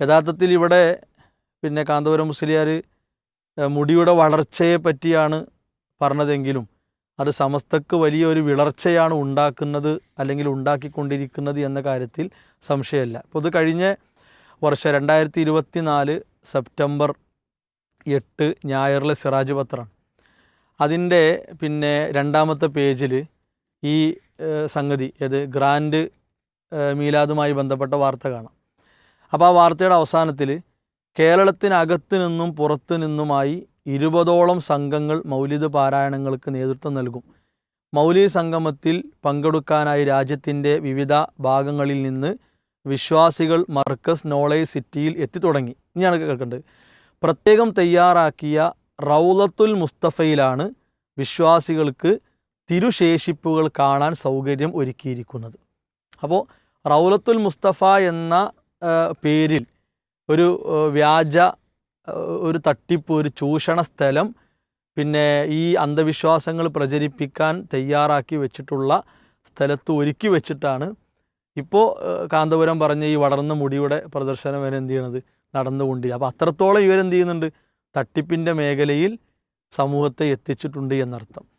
യഥാർത്ഥത്തിൽ ഇവിടെ പിന്നെ കാന്തപുരം മുസ്ലിയാർ മുടിയുടെ വളർച്ചയെ പറ്റിയാണ് പറഞ്ഞതെങ്കിലും അത് സമസ്തക്ക് വലിയൊരു വിളർച്ചയാണ് ഉണ്ടാക്കുന്നത് അല്ലെങ്കിൽ ഉണ്ടാക്കിക്കൊണ്ടിരിക്കുന്നത് എന്ന കാര്യത്തിൽ സംശയമല്ല. അപ്പോൾ ഇത് കഴിഞ്ഞ വർഷം രണ്ടായിരത്തി ഇരുപത്തി നാല് സെപ്റ്റംബർ എട്ട് ഞായറിലെ സിറാജ് പത്രം അതിന്റെ പിന്നെ രണ്ടാമത്തെ പേജിൽ ഈ സംഗതി അത് ഗ്രാൻഡ് മീലാദുമായി ബന്ധപ്പെട്ട വാർത്ത കാണാം. അപ്പോൾ ആ വാർത്തയുടെ അവസാനത്തിൽ കേരളത്തിനകത്ത് നിന്നും പുറത്തു നിന്നുമായി ഇരുപതോളം സംഘങ്ങൾ മൗലിദ് പാരായണങ്ങൾക്ക് നേതൃത്വം നൽകും. മൗലിക സംഗമത്തിൽ പങ്കെടുക്കാനായി രാജ്യത്തിന്റെ വിവിധ ഭാഗങ്ങളിൽ നിന്ന് വിശ്വാസികൾ മർക്കസ് നോളേജ് സിറ്റിയിൽ എത്തിത്തുടങ്ങി ഇനിയാണ് കേൾക്കേണ്ടത്. പ്രത്യേകം തയ്യാറാക്കിയ റൗലത്തുൽ മുസ്തഫയിലാണ് വിശ്വാസികൾക്ക് തിരുശേഷിപ്പുകൾ കാണാൻ സൗകര്യം ഒരുക്കിയിരിക്കുന്നത്. അപ്പോൾ റൗലത്തുൽ മുസ്തഫ എന്ന പേരിൽ ഒരു വ്യാജ ഒരു തട്ടിപ്പ് ഒരു ചൂഷണ സ്ഥലം പിന്നെ ഈ അന്ധവിശ്വാസങ്ങൾ പ്രചരിപ്പിക്കാൻ തയ്യാറാക്കി വെച്ചിട്ടുള്ള സ്ഥലത്ത് ഒരുക്കി വെച്ചിട്ടാണ് ഇപ്പോൾ കാന്തപുരം പറഞ്ഞ ഈ വളർന്ന മുടിയുടെ പ്രദർശനം വരെ എന്ത് ചെയ്യണത്? നടന്നുകൊണ്ട് അപ്പോൾ അത്രത്തോളം ഇവരെന്ത് ചെയ്യുന്നുണ്ട്? തട്ടിപ്പിന്റെ മേഖലയിൽ സമൂഹത്തെ എത്തിച്ചിട്ടുണ്ട് എന്നർത്ഥം.